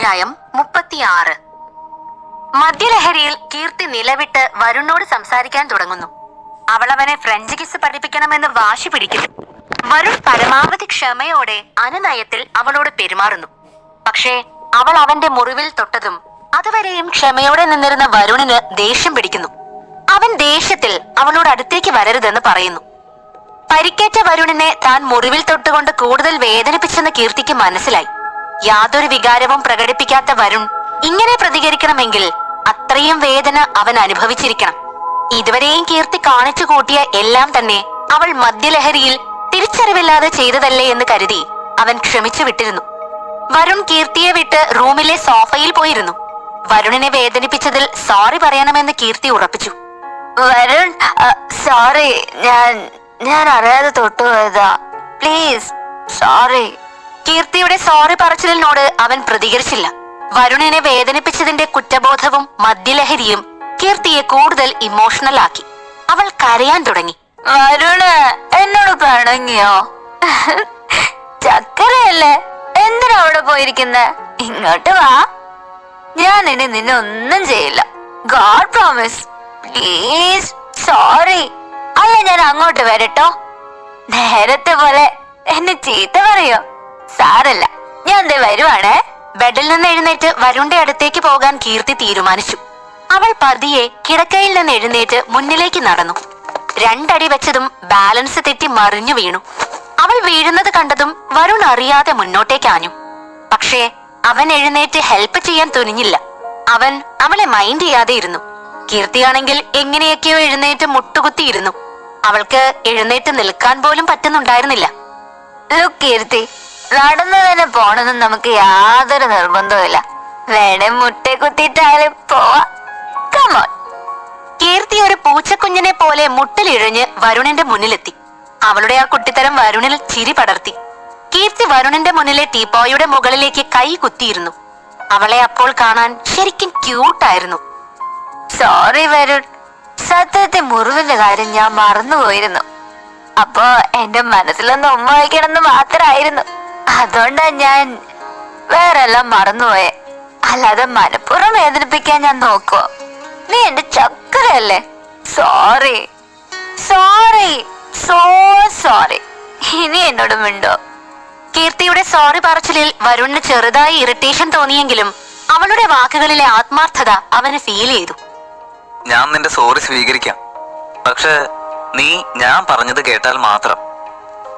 അധ്യായം മുപ്പത്തിയാറ്. മദ്യലഹരിയിൽ കീർത്തി നിലവിട്ട് വരുണോട് സംസാരിക്കാൻ തുടങ്ങുന്നു. അവൾ അവനെ ഫ്രഞ്ച് കിസ് പഠിപ്പിക്കണമെന്ന് വാശി പിടിക്കുന്നു. വരുൺ പരമാവധി ക്ഷമയോടെ അനുനയത്തിൽ അവളോട് പെരുമാറുന്നു. പക്ഷേ അവൾ അവന്റെ മുറിവിൽ തൊട്ടതും അതുവരെയും ക്ഷമയോടെ നിന്നിരുന്ന വരുണിന് ദേഷ്യം പിടിക്കുന്നു. അവൻ ദേഷ്യത്തിൽ അവളോട് അടുത്തേക്ക് വരരുതെന്ന് പറയുന്നു. പരിക്കേറ്റ വരുണിനെ താൻ മുറിവിൽ തൊട്ടുകൊണ്ട് കൂടുതൽ വേദനിപ്പിച്ചെന്ന് കീർത്തിക്ക് മനസ്സിലായി. യാതൊരു വികാരവും പ്രകടിപ്പിക്കാത്ത വരുൺ ഇങ്ങനെ പ്രതികരിക്കണമെങ്കിൽ അത്രയും വേദന അവൻ അനുഭവിച്ചിരിക്കണം. ഇതുവരെയും കീർത്തി കാണിച്ചു കൂട്ടിയ എല്ലാം തന്നെ അവൾ മദ്യലഹരിയിൽ തിരിച്ചറിവില്ലാതെ ചെയ്തതല്ലേ എന്ന് കരുതി അവൻ ക്ഷമിച്ചു വിട്ടിരുന്നു. വരുൺ കീർത്തിയെ വിട്ട് റൂമിലെ സോഫയിൽ പോയിരുന്നു. വരുണിനെ വേദനിപ്പിച്ചതിൽ സോറി പറയണമെന്ന് കീർത്തി ഉറപ്പിച്ചു. വരുൺ സോറി ഞാൻ ഞാൻ അറിയാതെ തൊട്ടുപോയതാ പ്ലീസ് സോറി കീർത്തിയുടെ സോറി പറച്ചിലിനോട് അവൻ പ്രതികരിച്ചില്ല. വരുണിനെ വേദനിപ്പിച്ചതിന്റെ കുറ്റബോധവും മദ്യലഹരിയും കീർത്തിയെ കൂടുതൽ ഇമോഷണൽ ആക്കി. അവൾ കരയാൻ തുടങ്ങി. വരുണ് എന്നോട് പിണങ്ങിയോ ചക്കരയല്ലേ എന്തിനാ അവിടെ പോയിരിക്കുന്നെ? ഇങ്ങോട്ട് വാ. ഞാൻ ഇനി നിന്നെ ഒന്നും ചെയ്യില്ല. ഗോഡ് പ്രോമിസ് പ്ലീസ് സോറി അല്ല ഞാൻ അങ്ങോട്ട് വരട്ടോ. നേരത്തെ പോലെ എന്നെ ചീത്ത പറയോ? സാരല്ല ഞാൻ ദേ വരുവാണേ. ബെഡിൽ നിന്ന് എഴുന്നേറ്റ് വരുണിന്റെ അടുത്തേക്ക് പോകാൻ കീർത്തി തീരുമാനിച്ചു. അവൾ പതിയെ കിടക്കയിൽ നിന്ന് എഴുന്നേറ്റ് മുന്നിലേക്ക് നടന്നു. രണ്ടടി വെച്ചതും ബാലൻസ് തെറ്റി മറിഞ്ഞു വീണു. അവൾ വീഴുന്നത് കണ്ടതും വരുൺ അറിയാതെ മുന്നോട്ടേക്കാഞ്ഞു പക്ഷേ അവൻ എഴുന്നേറ്റ് ഹെൽപ്പ് ചെയ്യാൻ തുനിഞ്ഞില്ല. അവൻ അവളെ മൈൻഡ് ചെയ്യാതെ ഇരുന്നു. കീർത്തിയാണെങ്കിൽ എങ്ങനെയൊക്കെയോ എഴുന്നേറ്റ് മുട്ടുകുത്തിയിരുന്നു. അവൾക്ക് എഴുന്നേറ്റ് നിൽക്കാൻ പോലും പറ്റുന്നുണ്ടായിരുന്നില്ല. കീർത്തി. നടന്നു തന്നെ പോണെന്ന് നമുക്ക് യാതൊരു നിർബന്ധവുമില്ല. വേണേ മുട്ടെ കുത്തിയിട്ടായാലും പോവാ. കമോൺ കീർത്തി ഒരു പൂച്ചക്കുഞ്ഞിനെ പോലെ മുട്ടിലിഴഞ്ഞ് വരുണന്റെ മുന്നിലെത്തി. അവളുടെ ആ കുട്ടിത്തരം വരുണിൽ ചിരി പടർത്തി. കീർത്തി വരുണന്റെ മുന്നിലെ ടീപ്പോയുടെ മുകളിലേക്ക് കൈ കുത്തിയിരുന്നു. അവളെ അപ്പോൾ കാണാൻ ശരിക്കും ക്യൂട്ടായിരുന്നു സോറി വരുൺ. സത്യത്തെ മുറിവിന്റെ കാര്യം ഞാൻ മറന്നുപോയിരുന്നു. അപ്പോ എന്റെ മനസ്സിലൊന്ന് ഉമ്മ വയ്ക്കണമെന്ന് മാത്രമായിരുന്നു. അതുകൊണ്ടാ ഞാൻ വേറെല്ലാം മറന്നുപോയെ. അല്ലാതെ മനഃപൂർവം വേദനിപ്പിക്കാൻ ഞാൻ നോക്കുവോ? നീ എന്റെ ചക്കരയല്ലേ? സോറി സോറി സോ സോറി ഇനി എന്നോട് മിണ്ടോ? കീർത്തിയുടെ സോറി പറച്ചിലിൽ വരുണിന് ചെറുതായി ഇറിറ്റേഷൻ തോന്നിയെങ്കിലും അവളുടെ വാക്കുകളിലെ ആത്മാർത്ഥത അവന് ഫീൽ ചെയ്തു. ഞാൻ നിന്റെ സോറി സ്വീകരിക്കാം. പക്ഷെ നീ ഞാൻ പറഞ്ഞത് കേട്ടാൽ മാത്രം.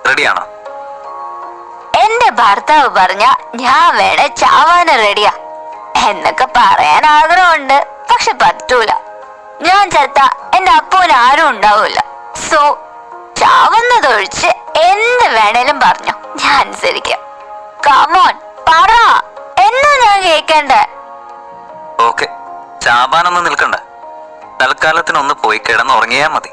റെഡിയാണോ എന്റെ ഭർത്താവ് പറഞ്ഞ ഞാൻ വേണേ ചാവാന റെഡിയാ എന്നൊക്കെ പറയാൻ ആഗ്രഹമുണ്ട്. പക്ഷെ പറ്റൂല. ഞാൻ ചത്ത എന്റെ അപ്പൂന് ആരും ഉണ്ടാവൂല. സോ ചാവുന്നതൊഴിച്ച് എന്ത് വേണേലും പറഞ്ഞു. ഞാൻ അനുസരിക്കാം. കമോൺ പറ. എന്നാ ഞാൻ കേക്കണ്ടേ? ഓക്കെ ചാവാനൊന്നും നിൽക്കണ്ട. തൽക്കാലത്തിനൊന്ന് പോയി കിടന്നുറങ്ങിയാ മതി.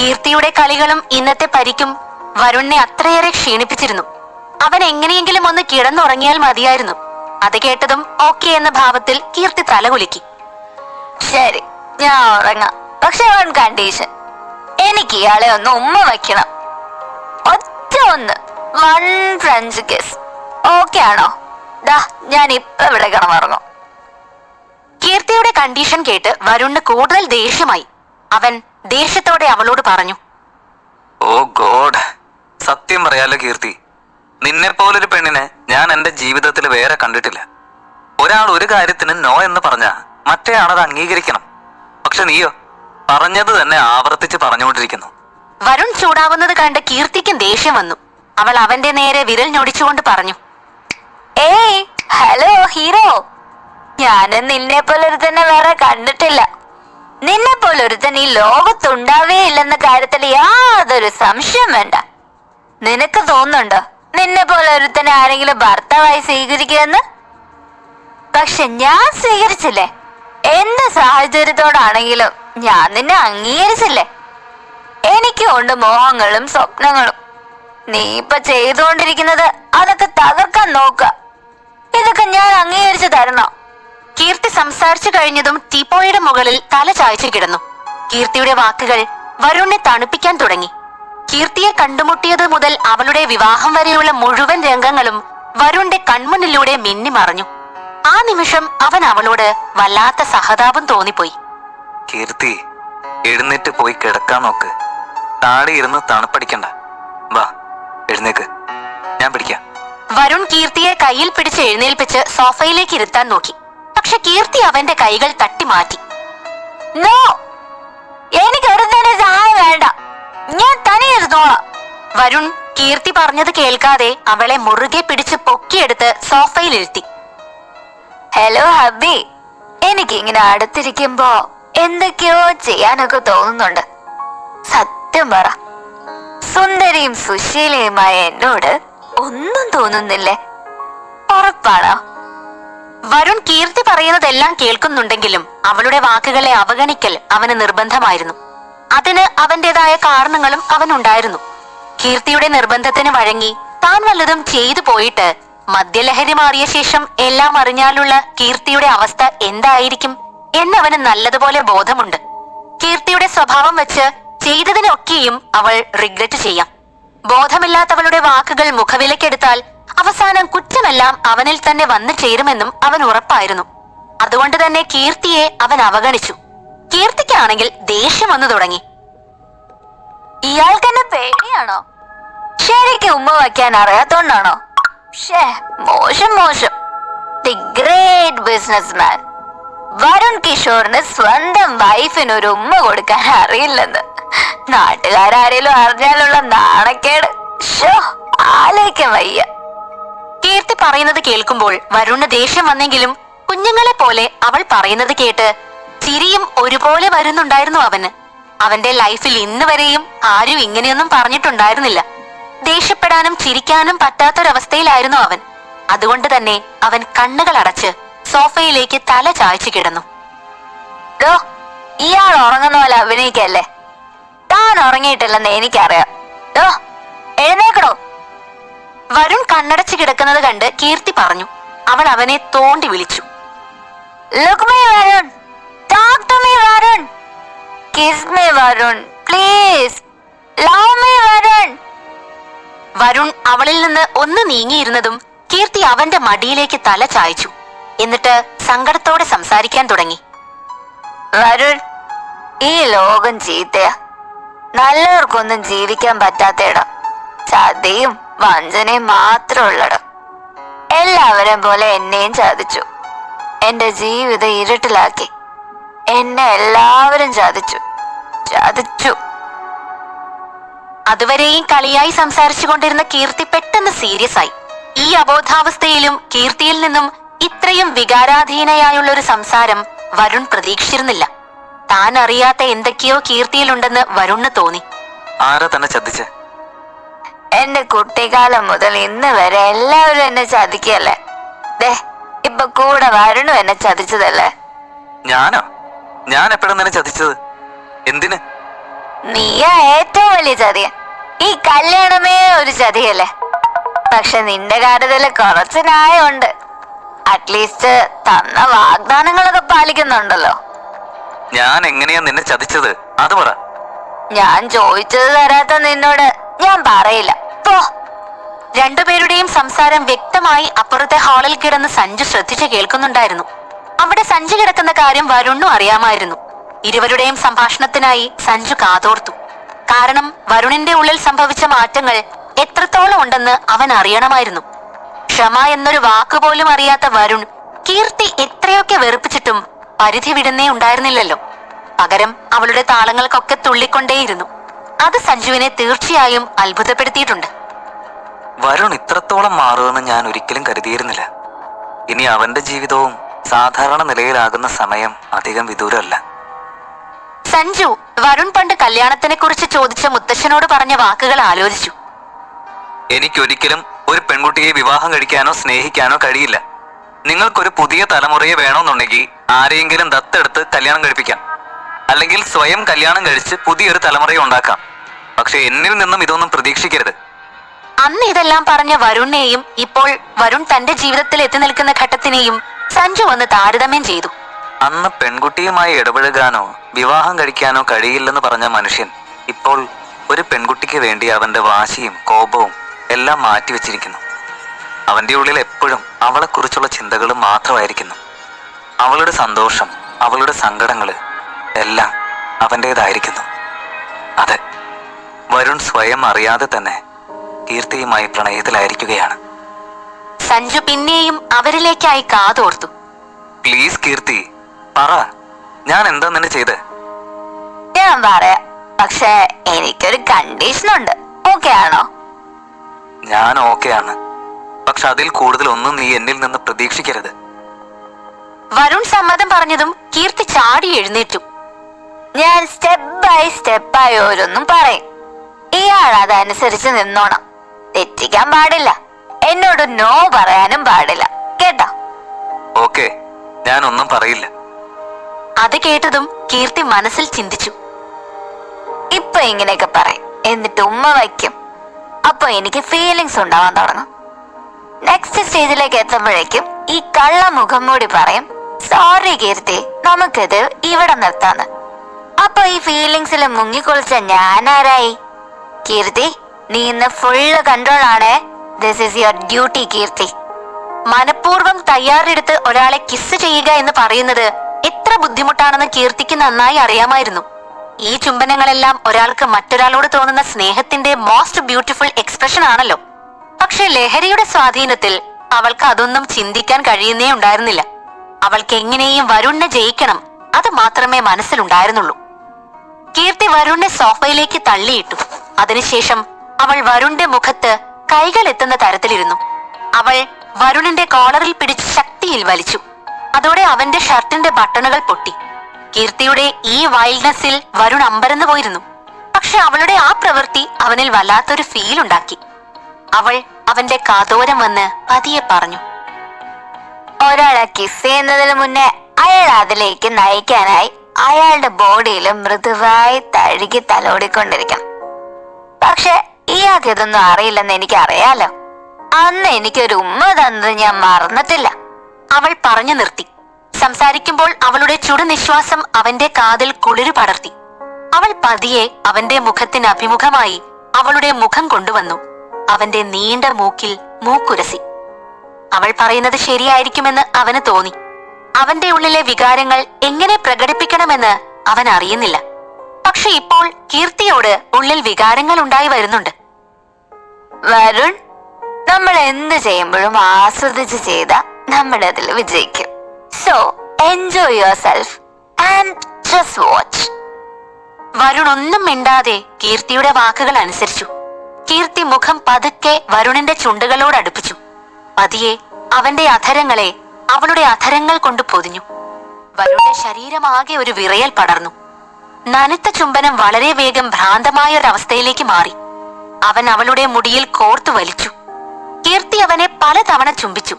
കീർത്തിയുടെ കളികളും ഇന്നത്തെ പരിക്കും വരുണിനെ അത്രയേറെ ക്ഷീണിപ്പിച്ചിരുന്നു. അവൻ എങ്ങനെയെങ്കിലും ഒന്ന് കിടന്നുറങ്ങിയാൽ മതിയായിരുന്നു. അത് കേട്ടതും ഓക്കെ എന്ന ഭാവത്തിൽ കീർത്തി തലകുലുക്കി ശരി ഞാൻ ഉറങ്ങാം. പക്ഷെ വൺ കണ്ടീഷൻ. എനിക്ക് ഇയാളെ ഒന്ന് ഉമ്മ വയ്ക്കണം. ഒറ്റ ഒന്ന്. വൺ ഫ്രഞ്ച് കിസ് ഓക്കെ ആണോ? ദാ ഞാൻ ഇപ്പൊ ഇവിടെ കിടന്നുറങ്ങും. കീർത്തിയുടെ കണ്ടീഷൻ കേട്ട് വരുണ് കൂടുതൽ ദേഷ്യമായി. അവൻ ദേഷ്യത്തോടെ അവളോട് പറഞ്ഞു. Oh God. സത്യം പറയാലോ കീർത്തി. നിന്നെ പോലൊരു പെണ്ണിനെ ഞാൻ എന്റെ ജീവിതത്തിൽ വേറെ കണ്ടിട്ടില്ല. ഒരാൾ ഒരു കാര്യത്തിന് നോ എന്ന് പറഞ്ഞ മറ്റേ ആളത് അംഗീകരിക്കണം. പക്ഷെ നീയോ പറഞ്ഞത് തന്നെ ആവർത്തിച്ച് പറഞ്ഞുകൊണ്ടിരിക്കുന്നു. വരുൺ ചൂടാവുന്നത് കണ്ട് കീർത്തിക്കും ദേഷ്യം വന്നു. അവൾ അവന്റെ നേരെ വിരൽ ഞൊടിച്ചുകൊണ്ട് പറഞ്ഞു ഏയ് ഹലോ ഹീറോ. ഞാനും നിന്നെ പോലൊരുത്തന്നെ വേറെ കണ്ടിട്ടില്ല. നിന്നെ പോലൊരുത്തൻ ഈ ലോകത്തുണ്ടാവേ ഇല്ലെന്ന കാര്യത്തിൽ യാതൊരു സംശയം വേണ്ട. നിനക്ക് തോന്നുന്നുണ്ടോ? നിന്നെ പോലെ ഒരുത്തനെ ആരെങ്കിലും ഭർത്താവായി സ്വീകരിക്കുമെന്ന്? പക്ഷെ ഞാൻ സ്വീകരിച്ചില്ലേ? എന്ത് സാഹചര്യത്തോടാണെങ്കിലും ഞാൻ നിന്നെ അംഗീകരിച്ചില്ലേ? എനിക്കുണ്ട് മോഹങ്ങളും സ്വപ്നങ്ങളും നീ ഇപ്പൊ ചെയ്തുകൊണ്ടിരിക്കുന്നത് അതൊക്കെ തകർക്കാൻ നോക്കുക ഇതൊക്കെ ഞാൻ അംഗീകരിച്ചു തരണോ? കീർത്തി സംസാരിച്ചു കഴിഞ്ഞതും ടീപ്പോയുടെ മുകളിൽ തല ചായച്ചു കിടന്നു. കീർത്തിയുടെ വാക്കുകൾ വരുണിനെ തണുപ്പിക്കാൻ തുടങ്ങി. കീർത്തിയെ കണ്ടുമുട്ടിയത് മുതൽ അവളുടെ വിവാഹം വരെയുള്ള മുഴുവൻ രംഗങ്ങളും വരുണിന്റെ കൺമുന്നിലൂടെ മിന്നി മറഞ്ഞു. ആ നിമിഷം അവൻ അവളോട് വല്ലാത്ത സഹതാപം തോന്നിപ്പോയി. കീർത്തി എഴുന്നേറ്റ് പോയി കിടക്കാൻ നോക്ക്. താഴെ ഇരുന്ന് തണുപ്പടിക്കണ്ട. വാ എഴുന്നേക്ക്. ഞാൻ പിടിക്കാം. വരുൺ കീർത്തിയെ കയ്യിൽ പിടിച്ച് എഴുന്നേൽപ്പിച്ച് സോഫയിലേക്ക് ഇരുത്താൻ നോക്കി. പക്ഷെ കീർത്തി അവന്റെ കൈകൾ തട്ടി മാറ്റി നോ എനിക്ക് ഒരുത്തന്റെ സഹായം വേണ്ട. ഞാൻ തനിയെ ഇരുന്നോളാം. വരുൺ കീർത്തി പറഞ്ഞത് കേൾക്കാതെ അവളെ മുറുകെ പിടിച്ച് പൊക്കിയെടുത്ത് സോഫയിലിരുത്തി ഹലോ ഹബി. എനിക്ക് ഇങ്ങനെ അടുത്തിരിക്കുമ്പോ എന്തൊക്കെയോ ചെയ്യാനൊക്കെ തോന്നുന്നുണ്ട്. സത്യം പറ. സുന്ദരിയും സുശീലയുമായ എന്നോട് ഒന്നും തോന്നുന്നില്ലേ? ഉറപ്പാണോ? വരുൺ കീർത്തി പറയുന്നതെല്ലാം കേൾക്കുന്നുണ്ടെങ്കിലും അവളുടെ വാക്കുകളെ അവഗണിക്കൽ അവന് നിർബന്ധമായിരുന്നു. അതിന് അവന്റേതായ കാരണങ്ങളും അവനുണ്ടായിരുന്നു. കീർത്തിയുടെ നിർബന്ധത്തിന് വഴങ്ങി താൻ വല്ലതും ചെയ്തു പോയിട്ട് മദ്യലഹരി മാറിയ ശേഷം എല്ലാം അറിഞ്ഞാലുള്ള കീർത്തിയുടെ അവസ്ഥ എന്തായിരിക്കും എന്നവന് നല്ലതുപോലെ ബോധമുണ്ട്. കീർത്തിയുടെ സ്വഭാവം വെച്ച് ചെയ്തതിനൊക്കെയും അവൾ റിഗ്രറ്റ് ചെയ്യാം. ബോധമില്ലാത്തവളുടെ വാക്കുകൾ മുഖവിലക്കെടുത്താൽ അവസാനം കുറ്റമെല്ലാം അവനിൽ തന്നെ വന്നു ചേരുമെന്നും അവൻ ഉറപ്പായിരുന്നു. അതുകൊണ്ട് തന്നെ കീർത്തിയെ അവൻ അവഗണിച്ചു. കീർത്തിക്കാണെങ്കിൽ ദേഷ്യം വന്നു തുടങ്ങി. ഇയാൾക്ക് എന്നെ പേടിയാണോ? ശരിക്ക് ഉമ്മ വയ്ക്കാൻ അറിയാത്തോണ്ടാണോ? മോശം മോശം. The great business man Varun കിഷോറിന് സ്വന്തം വൈഫിന് ഒരു ഉമ്മ കൊടുക്കാൻ അറിയില്ലെന്ന്. നാട്ടുകാരാരേലും അറിഞ്ഞാലുള്ള നാണക്കേട്. ആലോചിക്കാൻ വയ്യ. കീർത്തി പറയുന്നത് കേൾക്കുമ്പോൾ വരുണ് ദേഷ്യം വന്നെങ്കിലും കുഞ്ഞുങ്ങളെ പോലെ അവൾ പറയുന്നത് കേട്ട് ചിരിയും ഒരുപോലെ വരുന്നുണ്ടായിരുന്നു അവന്. അവന്റെ ലൈഫിൽ ഇന്ന് വരെയും ആരും ഇങ്ങനെയൊന്നും പറഞ്ഞിട്ടുണ്ടായിരുന്നില്ല. ദേഷ്യപ്പെടാനും ചിരിക്കാനും പറ്റാത്തൊരവസ്ഥയിലായിരുന്നു അവൻ. അതുകൊണ്ട് തന്നെ അവൻ കണ്ണുകൾ അടച്ച് സോഫയിലേക്ക് തല ചായ്ച്ചു കിടന്നു. ഡോ ഇയാൾ ഉറങ്ങുന്ന പോലെ അഭിനയിക്കല്ലേ? താൻ ഉറങ്ങിയിട്ടില്ലെന്ന് എനിക്കറിയാം. ഡോ എഴുന്നേക്കണോ? വരുൺ കണ്ണടച്ച് കിടക്കുന്നത് കണ്ട് കീർത്തി പറഞ്ഞു. അവൾ അവനെ തോണ്ടി വിളിച്ചു. Look me Varun! Talk to me, Varun kiss me, Varun please love me, Varun Varun അവളിൽ നിന്ന് ഒന്ന് നീങ്ങിയിരുന്നതും കീർത്തി അവന്റെ മടിയിലേക്ക് തല ചായച്ചു. എന്നിട്ട് സങ്കടത്തോടെ സംസാരിക്കാൻ തുടങ്ങി. വരുൺ ഈ ലോകം ചീത്തയാ. നല്ലവർക്കൊന്നും ജീവിക്കാൻ പറ്റാത്തയിടം. ചതിയും വഞ്ചനയും മാത്രമുള്ളടം. എല്ലാവരെയും പോലെ എന്നെയും ചതിച്ചു. എന്റെ ജീവിതം ഇരുട്ടിലാക്കി. എന്നെ എല്ലാവരും ചതിച്ചു. ചതിച്ചു. അതുവരെയും കളിയായി സംസാരിച്ചു കൊണ്ടിരുന്ന കീർത്തി പെട്ടെന്ന് സീരിയസ് ആയി. ഈ അബോധാവസ്ഥയിലും കീർത്തിയിൽ നിന്നും ഇത്രയും വികാരാധീനയായുള്ള ഒരു സംസാരം വരുൺ പ്രതീക്ഷിച്ചിരുന്നില്ല. താൻ അറിയാത്ത എന്തൊക്കെയോ കീർത്തിയിലുണ്ടെന്ന് വരുണിന് തോന്നി. ആരാ തന്നെ ചതിച്ച്? എന്റെ കുട്ടിക്കാലം മുതൽ ഇന്ന് വരെ എല്ലാവരും എന്നെ ചതിക്കല്ലേ ദേ ഇപ്പൊ കൂടെ വരുണു എന്നെ ചതിച്ചതല്ലേ? ഞാനോ? ഞാൻ എപ്പോഴും നിന്നെ ചതിച്ചത്? എന്തിന്? നീയാ ഏറ്റവും വലിയ ചതിയ ഈ കല്യാണമേ ഒരു ചതിയല്ലേ? പക്ഷെ നിന്റെ കാര്യത്തിൽ കുറച്ച് ന്യായമുണ്ട്. അറ്റ്ലീസ്റ്റ് തന്ന വാഗ്ദാനങ്ങളൊക്കെ പാലിക്കുന്നുണ്ടല്ലോ. ഞാൻ എങ്ങനെയാ നിന്നെ ചതിച്ചത്? അത് പറ. ഞാൻ ചോദിച്ചത് തരാത്ത നിന്നോട് ഞാൻ പറയില്ല. പോ. രണ്ടുപേരുടെയും സംസാരം വ്യക്തമായി അപ്പുറത്തെ ഹാളിൽ കിടന്ന് സഞ്ജു ശ്രദ്ധിച്ചു കേൾക്കുന്നുണ്ടായിരുന്നു. അവിടെ സഞ്ജു കിടക്കുന്ന കാര്യം വരുണും അറിയാമായിരുന്നു. ഇരുവരുടെയും സംഭാഷണത്തിനായി സഞ്ജു കാതോർത്തു. കാരണം വരുണിന്റെ ഉള്ളിൽ സംഭവിച്ച മാറ്റങ്ങൾ എത്രത്തോളം ഉണ്ടെന്ന് അവൻ അറിയണമായിരുന്നു. ക്ഷമ എന്നൊരു വാക്ക് പോലും അറിയാത്ത വരുൺ കീർത്തി എത്രയൊക്കെ വെറുപ്പിച്ചിട്ടും പരിധി വിടുന്നേ ഉണ്ടായിരുന്നില്ലല്ലോ. പകരം അവളുടെ താളങ്ങൾക്കൊക്കെ തുള്ളിക്കൊണ്ടേയിരുന്നു. അത് സഞ്ജുവിനെ തീർച്ചയായും അത്ഭുതപ്പെടുത്തിയിട്ടുണ്ട്. വരുൺ ഇത്രത്തോളം മാറുമെന്ന് ഞാൻ ഒരിക്കലും കരുതിയിരുന്നില്ല. ഇനി അവന്റെ ജീവിതവും സാധാരണ നിലയിലാകുന്ന സമയം അധികം വിദൂരമല്ല. സഞ്ജു വരുൺ പണ്ട് കല്യാണത്തിനെ കുറിച്ച് ചോദിച്ച മുത്തശ്ശനോട് പറഞ്ഞ വാക്കുകൾ ആലോചിച്ചു. എനിക്കൊരിക്കലും ഒരു പെൺകുട്ടിയെ വിവാഹം കഴിക്കാനോ സ്നേഹിക്കാനോ കഴിയില്ല. നിങ്ങൾക്കൊരു പുതിയ തലമുറയെ വേണമെന്നുണ്ടെങ്കിൽ ആരെയെങ്കിലും ദത്തെടുത്ത് കല്യാണം കഴിപ്പിക്കാം. അല്ലെങ്കിൽ സ്വയം കല്യാണം കഴിച്ച് പുതിയൊരു തലമുറയെ ഉണ്ടാക്കാം. പക്ഷെ എന്നിൽ നിന്നും ഇതൊന്നും പ്രതീക്ഷിക്കരുത്. അന്ന് ഇതെല്ലാം പറഞ്ഞ വരുണിനെയും ഇപ്പോൾ വരുൺ തന്റെ ജീവിതത്തിൽ എത്തി നിൽക്കുന്ന ഘട്ടത്തിനെയും സഞ്ജു വന്ന് താരതമ്യം ചെയ്തു. അന്ന് പെൺകുട്ടിയുമായി ഇടപഴകാനോ വിവാഹം കഴിക്കാനോ കഴിയില്ലെന്ന് പറഞ്ഞ മനുഷ്യൻ ഇപ്പോൾ ഒരു പെൺകുട്ടിക്ക് വേണ്ടി അവന്റെ വാശിയും കോപവും എല്ലാം മാറ്റിവെച്ചിരിക്കുന്നു. അവന്റെ ഉള്ളിൽ എപ്പോഴും അവളെക്കുറിച്ചുള്ള ചിന്തകൾ മാത്രമായിരിക്കുന്നു. അവളുടെ സന്തോഷം അവളുടെ സങ്കടങ്ങൾ എല്ലാം അവന്റേതായിരിക്കുന്നു അതെ വരുൺ സ്വയം അറിയാതെ തന്നെ കീർത്തിയുമായി പ്രണയത്തിലായിരിക്കുകയാണ്. സഞ്ജു പിന്നെയും അവരിലേക്കായി കാതോർത്തു. പ്ലീസ് കീർത്തി പറ ഞാൻ എന്താ നിന്നെ ചെയ്ത്? ഞാൻ പറയാം പക്ഷേ എനിക്കൊരു കണ്ടീഷൻ ഉണ്ട് ഓക്കെ ആണോ? ഞാൻ ഓക്കെ ആണ്. പക്ഷെ അതിൽ കൂടുതൽ ഒന്നും നീ എന്നിൽ നിന്ന് പ്രതീക്ഷിക്കരുത്. വരുൺ സമ്മതം പറഞ്ഞതും കീർത്തി ചാടി എഴുന്നേറ്റു. ഞാൻ സ്റ്റെപ്പ് ബൈ സ്റ്റെപ്പായി ഓരോന്നും പറയും. ഇയാൾ അതനുസരിച്ച് നിന്നോണം. തെറ്റിക്കാൻ പാടില്ല. എന്നോട് നോ പറയാനും പാടില്ല. കേട്ടോ? ഓക്കെ ഞാൻ ഒന്നും പറയില്ല. അത് കേട്ടതും കീർത്തി മനസ്സിൽ ചിന്തിച്ചു. ഇപ്പൊ ഇങ്ങനെയൊക്കെ പറയും. എന്നിട്ട് ഉമ്മ വയ്ക്കും. അപ്പൊ എനിക്ക് ഫീലിങ്സ് ഉണ്ടാവാൻ തുടങ്ങും. നെക്സ്റ്റ് സ്റ്റേജിലേക്ക് എത്തുമ്പോഴേക്കും ഈ കള്ള മുഖം മൂടി പറയും സോറി കീർത്തി നമുക്കിത് ഇവിടെ നിർത്താന്ന്. അപ്പൊ ഈ ഫീലിങ്സിൽ മുങ്ങിക്കൊളിച്ച ഞാനാരായി? കീർത്തി? നീ ഇന്ന് ഫുള്ള് കൺട്രോൾ ആണേ. This is your duty Keerthi. മനഃപൂർവം തയ്യാറെടുത്ത് ഒരാളെ കിസ് ചെയ്യുക എന്ന് പറയുന്നത് എത്ര ബുദ്ധിമുട്ടാണെന്ന് കീർത്തിക്ക് നന്നായി അറിയാമായിരുന്നു. ഈ ചുംബനങ്ങളെല്ലാം ഒരാൾക്ക് മറ്റൊരാളോട് തോന്നുന്ന സ്നേഹത്തിന്റെ മോസ്റ്റ് ബ്യൂട്ടിഫുൾ എക്സ്പ്രഷൻ ആണല്ലോ. പക്ഷെ ലഹരിയുടെ സ്വാധീനത്തിൽ അവൾക്ക് അതൊന്നും ചിന്തിക്കാൻ കഴിയുന്നേ ഉണ്ടായിരുന്നില്ല. അവൾക്ക് എങ്ങനെയും വരുണിനെ ജയിക്കണം. അത് മാത്രമേ മനസ്സിലുണ്ടായിരുന്നുള്ളൂ. കീർത്തി വരുണിനെ സോഫയിലേക്ക് തള്ളിയിട്ടു. അതിനുശേഷം അവൾ വരുണിന്റെ മുഖത്ത് കൈകൾ എത്തുന്ന തരത്തിലിരുന്നു. അവൾ വരുണിന്റെ കോളറിൽ പിടിച്ച് ശക്തിയിൽ വലിച്ചു. അതോടെ അവന്റെ ഷർട്ടിന്റെ ബട്ടണുകൾ പൊട്ടി. കീർത്തിയുടെ ഈ വൈൽഡ്നെസ്സിൽ വരുൺ അമ്പരന്ന് പോയിരുന്നു. പക്ഷെ അവളുടെ ആ പ്രവൃത്തി അവനിൽ വല്ലാത്തൊരു ഫീൽ ഉണ്ടാക്കി. അവൾ അവന്റെ കാതോരം വന്ന് പതിയെ പറഞ്ഞു. ഒരാളെ കിസ് ചെയ്യുന്നതിന് മുന്നേ അയാൾ അതിലേക്ക് നയിക്കാനായി അയാളുടെ ബോഡിയിൽ മൃദുവായി തഴുകി തലോടിക്കൊണ്ടിരിക്കണം. ഇയാൾക്ക് ഇതൊന്നും അറിയില്ലെന്ന് എനിക്ക് അറിയാലോ അന്ന് എനിക്കൊരു ഉമ്മ തന്നത് ഞാൻ മറന്നിട്ടില്ല. അവൾ പറഞ്ഞു നിർത്തി. സംസാരിക്കുമ്പോൾ അവളുടെ ചുടുനിശ്വാസം അവന്റെ കാതിൽ കുളിരു പടർത്തി. അവൾ പതിയെ അവന്റെ മുഖത്തിന് അഭിമുഖമായി അവളുടെ മുഖം കൊണ്ടുവന്നു. അവന്റെ നീണ്ട മൂക്കിൽ മൂക്കുരസി. അവൾ പറയുന്നത് ശരിയായിരിക്കുമെന്ന് അവന് തോന്നി. അവന്റെ ഉള്ളിലെ വികാരങ്ങൾ എങ്ങനെ പ്രകടിപ്പിക്കണമെന്ന് അവൻ അറിയുന്നില്ല. പക്ഷെ ഇപ്പോൾ കീർത്തിയോട് ഉള്ളിൽ വികാരങ്ങൾ ഉണ്ടായി വരുന്നുണ്ട്. വരുൺ നമ്മൾ എന്ത് ചെയ്യുമ്പോഴും ആസ്വദിച്ച് ചെയ്ത നമ്മൾ അതിൽ വിജയിക്കും. So enjoy yourself and just watch Varun ഒന്നും മിണ്ടാതെ കീർത്തിയുടെ വാക്കുകൾ അനുസരിച്ചു. കീർത്തി മുഖം പതുക്കെ വരുണിന്റെ ചുണ്ടുകളോട് അടുപ്പിച്ചു. പതിയെ അവന്റെ അധരങ്ങളെ അവളുടെ അധരങ്ങൾ കൊണ്ട് പൊതിഞ്ഞു. വരുണിന്റെ ശരീരമാകെ ഒരു വിറയൽ പടർന്നു. നനുത്ത ചുംബനം വളരെ വേഗം ഭ്രാന്തമായ ഒരവസ്ഥയിലേക്ക് മാറി. അവൻ അവളുടെ മുടിയിൽ കോർത്തു വലിച്ചു. കീർത്തി അവനെ പലതവണ ചുംബിച്ചു.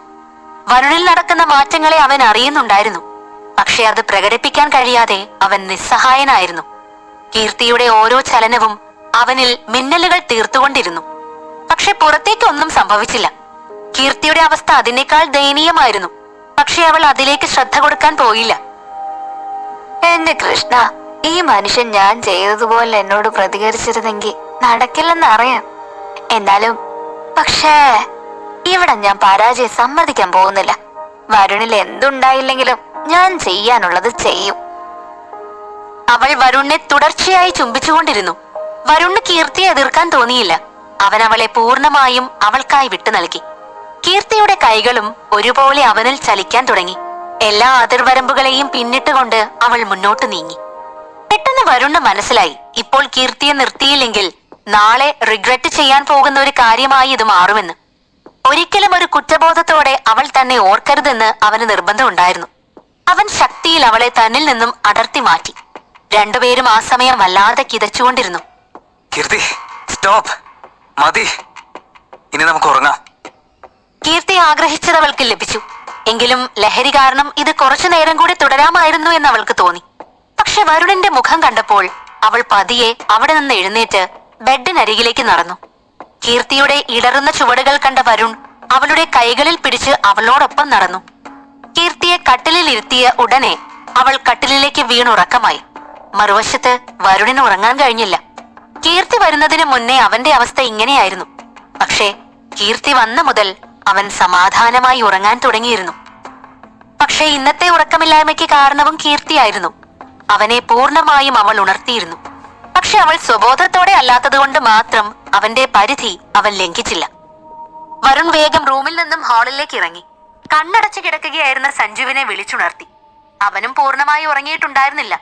വരുണിൽ നടക്കുന്ന മാറ്റങ്ങളെ അവൻ അറിയുന്നുണ്ടായിരുന്നു. പക്ഷെ അത് പ്രകടിപ്പിക്കാൻ കഴിയാതെ അവൻ നിസ്സഹായനായിരുന്നു. കീർത്തിയുടെ ഓരോ ചലനവും അവനിൽ മിന്നലുകൾ തീർത്തുകൊണ്ടിരുന്നു. പക്ഷെ പുറത്തേക്ക് ഒന്നും സംഭവിച്ചില്ല. കീർത്തിയുടെ അവസ്ഥ അതിനേക്കാൾ ദയനീയമായിരുന്നു. പക്ഷെ അവൾ അതിലേക്ക് ശ്രദ്ധ കൊടുക്കാൻ പോയില്ല. എന്റെ കൃഷ്ണ ഈ മനുഷ്യൻ ഞാൻ ചെയ്തതുപോലെ എന്നോട് പ്രതികരിച്ചിരുന്നെങ്കിൽ നടക്കില്ലെന്ന് അറിയാം. എന്നാലും പക്ഷേ ഇവിടെ ഞാൻ പരാജയം സമ്മതിക്കാൻ പോകുന്നില്ല. വരുണിൽ എന്തുണ്ടായില്ലെങ്കിലും ഞാൻ ചെയ്യാനുള്ളത് ചെയ്യും. അവൾ വരുണിനെ തുടർച്ചയായി ചുംബിച്ചുകൊണ്ടിരുന്നു. വരുണിന് കീർത്തിയെ എതിർക്കാൻ തോന്നിയില്ല. അവൻ അവളെ പൂർണമായും അവൾക്കായി വിട്ടു നൽകി. കീർത്തിയുടെ കൈകളും ഒരുപോലെ അവനിൽ ചലിക്കാൻ തുടങ്ങി. എല്ലാ അതിർവരമ്പുകളെയും പിന്നിട്ടുകൊണ്ട് അവൾ മുന്നോട്ട് നീങ്ങി. പെട്ടെന്ന് വരുണ് മനസ്സിലായി ഇപ്പോൾ കീർത്തിയെ നിർത്തിയില്ലെങ്കിൽ നാളെ റിഗ്രറ്റ് ചെയ്യാൻ പോകുന്ന ഒരു കാര്യമായി ഇത് മാറുമെന്ന്. ഒരിക്കലും ഒരു കുറ്റബോധത്തോടെ അവൾ തന്നെ ഓർക്കരുതെന്ന് അവന് നിർബന്ധമുണ്ടായിരുന്നു അവൻ ശക്തിയിൽ അവളെ തന്നിൽ നിന്നും അടർത്തി മാറ്റി. രണ്ടുപേരും ആ സമയം വല്ലാതെ കിതച്ചുകൊണ്ടിരുന്നു. കീർത്തി സ്റ്റോപ്പ് മതി. ഇനി നമുക്ക് ഉറങ്ങാം. കീർത്തി ആഗ്രഹിച്ചത് അവൾക്ക് ലഭിച്ചു. എങ്കിലും ലഹരി കാരണം ഇത് കുറച്ചു നേരം കൂടി തുടരാമായിരുന്നു എന്ന് അവൾക്ക് തോന്നി. പക്ഷെ വരുണിന്റെ മുഖം കണ്ടപ്പോൾ അവൾ പതിയെ അവിടെ നിന്ന് എഴുന്നേറ്റ് ബെഡിനരികിലേക്ക് നടന്നു. കീർത്തിയുടെ ഇടറുന്ന ചുവടുകൾ കണ്ട വരുൺ അവളുടെ കൈകളിൽ പിടിച്ച് അവളോടൊപ്പം നടന്നു. കീർത്തിയെ കട്ടിലിൽ ഇരുത്തിയ ഉടനെ അവൾ കട്ടിലിലേക്ക് വീണുറക്കമായി. മറുവശത്ത് വരുണിന് ഉറങ്ങാൻ കഴിഞ്ഞില്ല. കീർത്തി വരുന്നതിന് മുന്നേ അവന്റെ അവസ്ഥ ഇങ്ങനെയായിരുന്നു. പക്ഷേ കീർത്തി വന്ന മുതൽ അവൻ സമാധാനമായി ഉറങ്ങാൻ തുടങ്ങിയിരുന്നു. പക്ഷേ ഇന്നത്തെ ഉറക്കമില്ലായ്മയ്ക്ക് കാരണവും കീർത്തിയായിരുന്നു. അവനെ പൂർണമായും അവൾ ഉണർത്തിയിരുന്നു. പക്ഷെ അവൾ സ്വബോധത്തോടെ അല്ലാത്തതുകൊണ്ട് മാത്രം അവന്റെ പരിധി അവൻ ലംഘിച്ചില്ല. വരുൺ വേഗം റൂമിൽ നിന്നും ഹാളിലേക്ക് ഇറങ്ങി. കണ്ണടച്ചു കിടക്കുകയായിരുന്ന സഞ്ജുവിനെ വിളിച്ചുണർത്തി. അവനും പൂർണമായി ഉറങ്ങിയിട്ടുണ്ടായിരുന്നില്ല.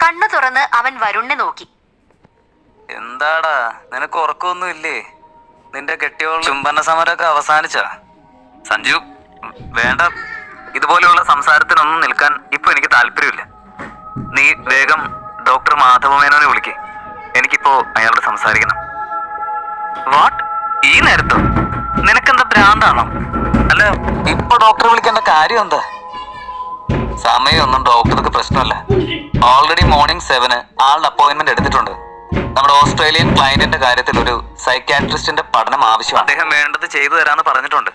കണ്ണു തുറന്ന് അവൻ വരുണിനെ നോക്കി. എന്താടാ നിനക്ക് ഉറക്കമൊന്നും ഇല്ലേ നിന്റെ കെട്ടിയോൾ ചുംബന സമരമൊക്കെ അവസാനിച്ചാ? സഞ്ജു വേണ്ട. ഇതുപോലെയുള്ള സംസാരത്തിനൊന്നും നിൽക്കാൻ ഇപ്പൊ എനിക്ക് താല്പര്യമില്ല. നീ വേഗം ഡോക്ടർ മാധവമേനോനെ വിളിക്കേ. എനിക്കിപ്പോ അയാളോട് സംസാരിക്കണം. വാട്ട് ഈ നേരത്ത്? നിനക്കെന്താ ഭ്രാന്താണോ? അല്ല ഇപ്പൊ ഡോക്ടറെ വിളിക്കേണ്ട കാര്യം എന്താ? സമയമൊന്നും ഡോക്ടർക്ക് പ്രശ്നമല്ല. ഓൾറെഡി മോർണിംഗ് സെവന് ആളുടെ അപ്പോയിന്റ്മെന്റ് എടുത്തിട്ടുണ്ട്. നമ്മുടെ ഓസ്ട്രേലിയൻ ക്ലയന്റിന്റെ കാര്യത്തിൽ ഒരു സൈക്കാട്രിസ്റ്റിന്റെ പഠനം ആവശ്യമാണ്. അദ്ദേഹം വേണ്ടത് ചെയ്തു തരാന്ന് പറഞ്ഞിട്ടുണ്ട്.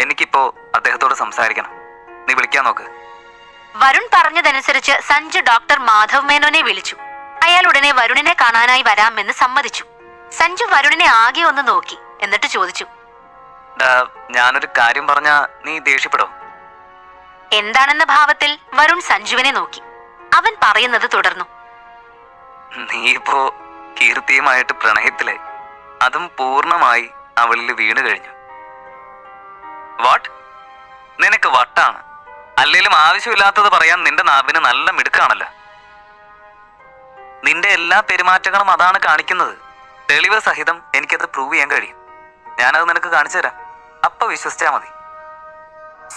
എനിക്കിപ്പോ അദ്ദേഹത്തോട് സംസാരിക്കണം. നീ വിളിക്കാൻ നോക്ക്. വരുൺ പറഞ്ഞതനുസരിച്ച് സഞ്ജു ഡോക്ടർ മാധവ് മേനോനെ വിളിച്ചു. അയാൾ ഉടനെ വരുണിനെ കാണാനായി വരാമെന്ന് സമ്മതിച്ചു. സഞ്ജു വരുണിനെ ആകെ ഒന്ന് നോക്കി എന്നിട്ട് ചോദിച്ചു. ഞാനൊരു കാര്യം പറഞ്ഞാ നീ ദേഷ്യപ്പെടും? എന്താണെന്ന ഭാവത്തിൽ വരുൺ സഞ്ജുവിനെ നോക്കി. അവൻ പറയുന്നത് തുടർന്നു. നീ ഇപ്പോ കീർത്തിയുമായിട്ട് പ്രണയത്തിലെ അതും പൂർണമായി അവളിൽ വീണ് കഴിഞ്ഞു. വാട്ട് നിനക്ക് വട്ടാണ്. അല്ലെങ്കിലും ആവശ്യമില്ലാത്തത് പറയാൻ നിന്റെ നാവിന് നല്ല മിടുക്കാണല്ലോ. നിന്റെ എല്ലാ പെരുമാറ്റങ്ങളും അതാണ് കാണിക്കുന്നത്. തെളിവ് സഹിതം എനിക്കത് പ്രൂവ് ചെയ്യാൻ കഴിയും. ഞാനത് നിനക്ക് കാണിച്ചു തരാം. അപ്പൊ വിശ്വസിച്ചാ മതി.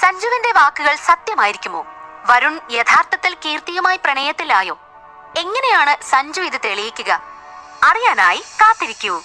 സഞ്ജുവിന്റെ വാക്കുകൾ സത്യമായിരിക്കുമോ? വരുൺ യഥാർത്ഥത്തിൽ കീർത്തിയുമായി പ്രണയത്തിലായോ? എങ്ങനെയാണ് സഞ്ജു ഇത് തെളിയിക്കുക? അറിയാനായി കാത്തിരിക്കൂ.